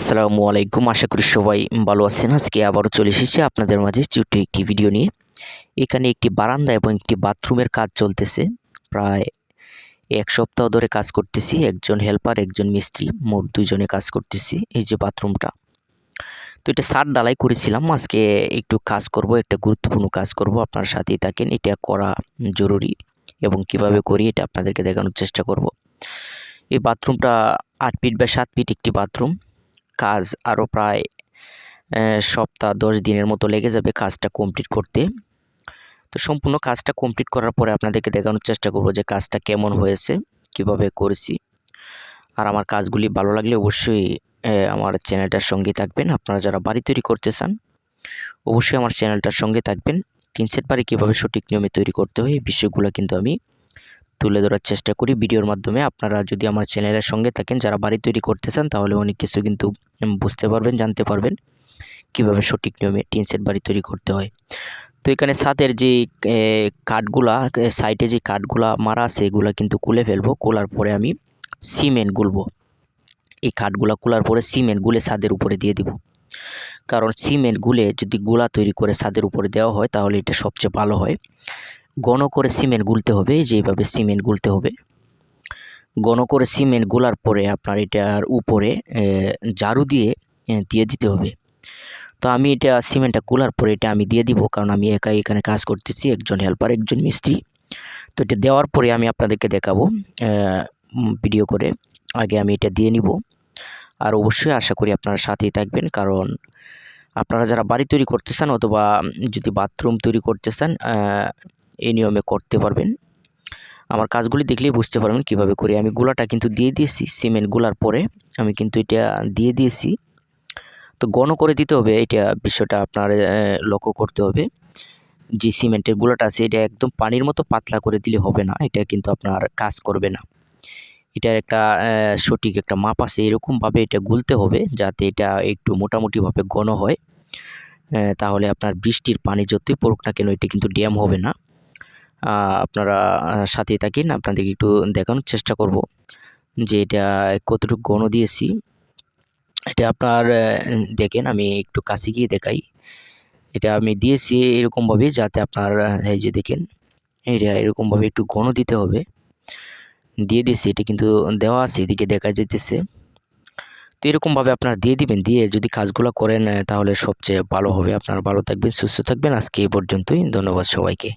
আসসালামু আলাইকুম। আশা করি সবাই ভালো আছেন। আজকে আবারও চলে এসেছি আপনাদের মাঝে ছোট্ট একটি ভিডিও নিয়ে। এখানে একটি বারান্দা এবং একটি বাথরুমের কাজ চলতেছে। প্রায় এক সপ্তাহ ধরে কাজ করতেছি। একজন হেল্পার, একজন মিস্ত্রি, মোট দুজনে কাজ করতেছি এই যে বাথরুমটা। তো এটা সার ডালাই করেছিলাম। আজকে একটু কাজ করব, একটা গুরুত্বপূর্ণ কাজ করব। আপনার সাথেই থাকেন। এটা করা জরুরি এবং কীভাবে করি এটা আপনাদেরকে দেখানোর চেষ্টা করব। এই বাথরুমটা আট ফিট বা সাত ফিট একটি বাথরুম। কাজ আরও প্রায় সপ্তাহ দশ দিনের মতো লেগে যাবে কাজটা কমপ্লিট করতে। তো সম্পূর্ণ কাজটা কমপ্লিট করার পরে আপনাদেরকে দেখানোর চেষ্টা করব যে কাজটা কেমন হয়েছে, কীভাবে করেছি। আর আমার কাজগুলি ভালো লাগলে অবশ্যই আমার চ্যানেলটার সঙ্গে থাকবেন। আপনারা যারা বাড়ি তৈরি করতে চান, অবশ্যই আমার চ্যানেলটার সঙ্গে থাকবেন। তিন সেট বাড়ি কীভাবে সঠিক নিয়মে তৈরি করতে হয়, এই বিষয়গুলো কিন্তু আমি তুলে ধরার চেষ্টা করি। ভিডিওর মাধ্যমে আপনারা যদি আমার চ্যানেলের সঙ্গে থাকেন, যারা বাড়ি তৈরি করতে চান, তাহলে অনেক কিছু কিন্তু বুঝতে পারবেন, জানতে পারবেন কীভাবে সঠিক নিয়মে টিন সেট বাড়ি তৈরি করতে হয়। তো এখানে ছাদের যে কাঠগুলা সাইডে যে কাঠগুলা মারা আছে, এগুলা কিন্তু কুলে ফেলব। কোলার পরে আমি সিমেন্ট গুলবো। এই কাঠগুলা কুলার পরে সিমেন্ট গুলে ছাদের উপরে দিয়ে দিব। কারণ সিমেন্ট গুলে যদি গোলা তৈরি করে ছাদের উপরে দেওয়া হয়, তাহলে এটা সবচেয়ে ভালো হয়। ঘন করে সিমেন্ট গুলতে হবে, যেভাবে সিমেন্ট গুলতে হবে। ঘন করে সিমেন্ট গোলার পরে আপনার এটার উপরে ঝাড়ু দিয়ে দিয়ে দিতে হবে। তো আমি এটা সিমেন্টটা গোলার পরে এটা আমি দিয়ে দিব, কারণ আমি একাই এখানে কাজ করতেছি, একজন হেল্পার একজন মিস্ত্রি। তো এটা দেওয়ার পরে আমি আপনাদেরকে দেখাবো ভিডিও করে। আগে আমি এটা দিয়ে নিব। আর অবশ্যই আশা করি আপনারা সাথেই থাকবেন, কারণ আপনারা যারা বাড়ি তৈরি করতে চান অথবা যদি বাথরুম তৈরি করতে চান এই নিয়মে করতে পারবেন। আমার কাজগুলি দেখলেই বুঝতে পারবেন কীভাবে করি। আমি গুলাটা কিন্তু দিয়ে দিয়েছি, সিমেন্টগুলার পরে আমি কিন্তু এটা দিয়ে দিয়েছি। তো গণ করে দিতে হবে, এটা বিষয়টা আপনার লক্ষ্য করতে হবে। যে সিমেন্টের গুলাটা আছে, এটা একদম পানির মতো পাতলা করে দিলে হবে না, এটা কিন্তু আপনার কাজ করবে না। এটার একটা সঠিক একটা মাপ আছে, এরকমভাবে এটা গুলতে হবে যাতে এটা একটু মোটামুটিভাবে ঘন হয়। তাহলে আপনার বৃষ্টির পানি যতই পড়ুক না কেন, এটা কিন্তু ড্যাম হবে না। আপনারা সাথে থাকেন। আপনাদেরকে একটু দেখানোর চেষ্টা করব যে এটা কতটুকু গণ দিয়েছি। এটা আপনার দেখেন, আমি একটু কাছে গিয়ে দেখাই। এটা আমি দিয়েছি এরকমভাবে যাতে আপনার এই যে দেখেন, এটা এরকমভাবে একটু ঘন দিতে হবে। দিয়ে দিয়েছি, এটা কিন্তু দেওয়া আছে, এদিকে দেখা যেতেছে তো এরকমভাবে আপনারা দিয়ে দিবেন, দিয়ে যদি কাজগুলো করেন তাহলে সবচেয়ে ভালো হবে। আপনারা ভালো থাকবেন, সুস্থ থাকবেন। আজকে এই পর্যন্তই। ধন্যবাদ সবাইকে।